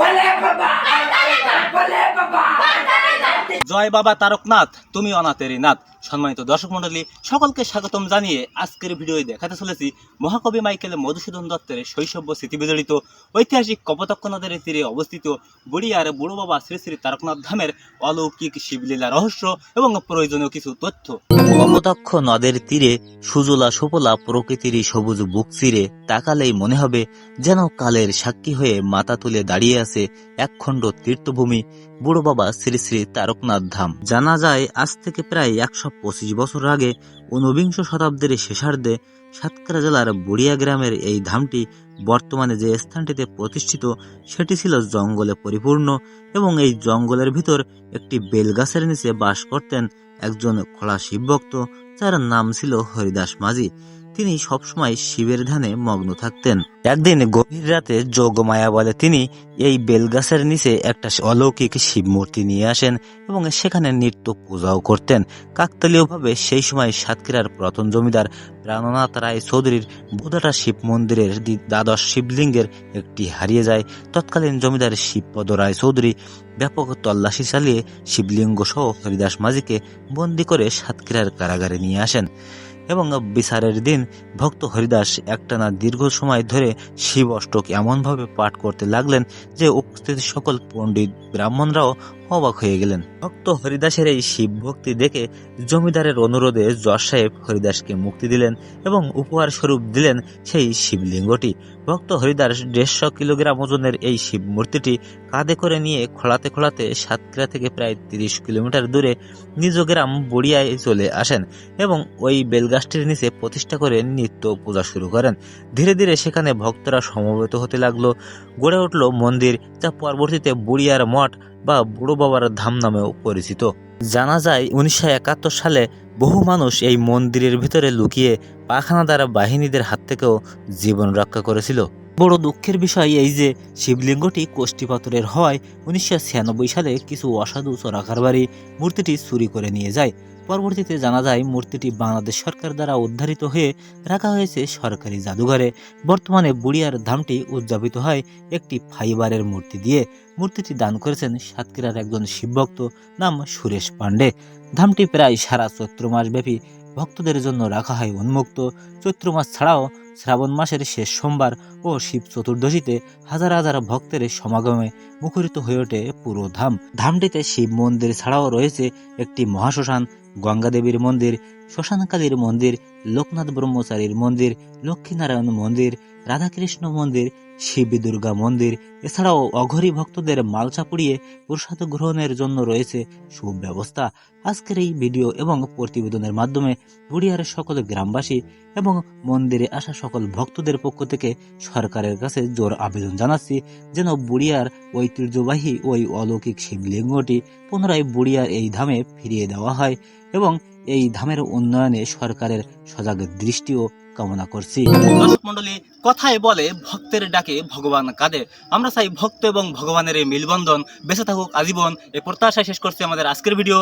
Baleba ba? Baleba ba? জয় বাবা তারকনাথ, তুমি অনাথেরই নাথ। সম্মানিত দর্শক মণ্ডলী, সকলকে স্বাগতম জানিয়ে আজকের ভিডিওয়ে দেখাতে চলেছি মহাকবি মাইকেল মধুসূদন দত্তের শৈশব স্মৃতি বিজড়িত ঐতিহাসিক কপোতক্ষ নদের তীরে অবস্থিত বুড়িয়ার বুড়ো বাবা শ্রী শ্রী তারকনাথ ধামের অলৌকিক শিবলীলা রহস্য এবং প্রয়োজনীয় কিছু তথ্য। কপোতাক্ষ নদের তীরে সুজলা সুফলা প্রকৃতির সবুজ বুক চিরে তাকালেই মনে হবে যেন কালের সাক্ষী হয়ে মাথা তুলে দাঁড়িয়ে আছে একখণ্ড তীর্থভূমি বুড়ো বাবা শ্রী শ্রী তারকনাথ ধাম। জানা যায়, আজ থেকে প্রায় একশো পঁচিশ বছর আগে ঊনবিংশ শতাব্দীর শেষার্ধে সাতক্ষীরা জেলার বুড়িয়া গ্রামের এই ধামটি বর্তমানে যে স্থানটিতে প্রতিষ্ঠিত, সেটি ছিল জঙ্গলে পরিপূর্ণ এবং এই জঙ্গলের ভিতর একটি বেলগাছের নিচে বাস করতেন একজন খোলা শিবভক্ত, যার নাম ছিল হরিদাস মাঝি। তিনি সবসময় শিবের ধ্যানে মগ্ন থাকতেন। একদিন গভীর রাতে যোগমায়া বলে তিনি এই বেলগাছের নিচে একটা অলৌকিক শিব মূর্তি নিয়ে আসেন এবং সেখানে নৃত্য পূজাও করতেন। কাকতালীয়ভাবে সেই সময় সাতক্ষীরার প্রথম জমিদার প্রাণনাথ রায় চৌধুরীর বুধাটা শিব মন্দিরের দ্বাদশ শিবলিঙ্গের একটি হারিয়ে যায়। তৎকালীন জমিদার শিবপদ রায় চৌধুরী ব্যাপক তল্লাশি চালিয়ে শিবলিঙ্গ সহ হরিদাস মাঝিকে বন্দি করে সাতক্ষীরার কারাগারে নিয়ে আসেন। এবং বিচারের দিন ভক্ত হরিদাস একটানা দীর্ঘ সময় ধরে শিব অষ্টক এমনভাবে পাঠ করতে লাগলেন যে উপস্থিত সকল পণ্ডিত ব্রাহ্মণরাও অবাক হয়ে গেলেন। ভক্ত হরিদাসের এই শিব ভক্তি দেখে জমিদারের অনুরোধে জজ সাহেব হরিদাসকে মুক্তি দিলেন এবং উপহার স্বরূপ দিলেন সেই শিবলিঙ্গটি। ভক্ত হরিদাস দেড়শো কিলোগ্রাম ওজনের এই শিব মূর্তিটি কাঁধে করে নিয়ে খোলাতে খোলাতে সাতক্ষীরা থেকে প্রায় তিরিশ কিলোমিটার দূরে নিজ গ্রাম বড়িয়ায় চলে আসেন এবং ওই বেলগাছটির নিচে প্রতিষ্ঠা করে নিত্য পূজা শুরু করেন। ধীরে ধীরে সেখানে ভক্তরা সমবেত হতে লাগল। গড়ে উঠল মন্দির, যা পরবর্তীতে বুড়িয়ার মঠ বা বুড়ো বাবার ধাম নামেও পরিচিত। জানা যায়, উনিশশো একাত্তর সালে বহু মানুষ এই মন্দিরের ভিতরে লুকিয়ে পাখানা দ্বারা বাহিনীদের হাত থেকেও জীবন রক্ষা করেছিল। বড় দুঃখের বিষয় এই যে, শিবলিঙ্গটি কোষ্ঠীপাথরের পাথরের হওয়ায় উনিশশো সালে কিছু অসাধু চোরাকারবারি মূর্তিটি চুরি করে নিয়ে যায়। পরবর্তীতে জানা যায়, মূর্তিটি বাংলাদেশ সরকার দ্বারা উদ্ধারিত হয়ে রাখা হয়েছে সরকারি জাদুঘরে। বর্তমানে বুড়িয়ার ধামটি উদযাপিত হয় একটি ফাইবারের মূর্তি দিয়ে। মূর্তিটি দান করেছেন সাতক্ষীরার একজন শিবভক্ত, নাম সুরেশ পাণ্ডে। ধামটি প্রায় সারা চৈত্র মাস ব্যাপী ভক্তদের জন্য রাখা হয় উন্মুক্ত চৈত্র মাস ছাড়াও শ্রাবণ মাসের শেষ সোমবার ও শিব চতুর্দশীতে হাজার হাজার ভক্তের সমাগমে মুখরিত হয়ে ওঠে পুরো ধাম। ধামটিতে শিব মন্দির ছাড়াও রয়েছে একটি মহাশ্মশান গঙ্গা দেবীর মন্দির, শ্মশানকালীর মন্দির, লোকনাথ ব্রহ্মচারীর মন্দির, লক্ষ্মীনারায়ণ মন্দির রাধাকৃষ্ণ মন্দির, শিব দুর্গা মন্দির, এছাড়াও অঘরী ভক্তদের মালসা পুড়িয়ে প্রসাদ গ্রহণের জন্য রয়েছে সুব্যবস্থা। আজকের এই ভিডিও এবং প্রতিবেদনের মাধ্যমে বুড়িয়ার সকল গ্রামবাসী এবং মন্দিরে আসা সকল ভক্তদের পক্ষ থেকে সরকারের কাছে জোর আবেদন জানাচ্ছি যেন বুড়িয়ার ঐতিহ্যবাহী ওই অলৌকিক শিবলিঙ্গটি পুনরায় বুড়িয়ার এই ধামে ফিরিয়ে দেওয়া হয় এবং এই ধামের উন্নয়নে সরকারের সজাগ দৃষ্টিও কামনা করছি। দর্শক মন্ডলী কথায় বলে ভক্তের ডাকে ভগবান কাঁদে। আমরা চাই ভক্ত এবং ভগবানের এই মিলবন্ধন। বেঁচে থাকুক আজীবন। এই প্রত্যাশায় শেষ করছি আমাদের আজকের ভিডিও।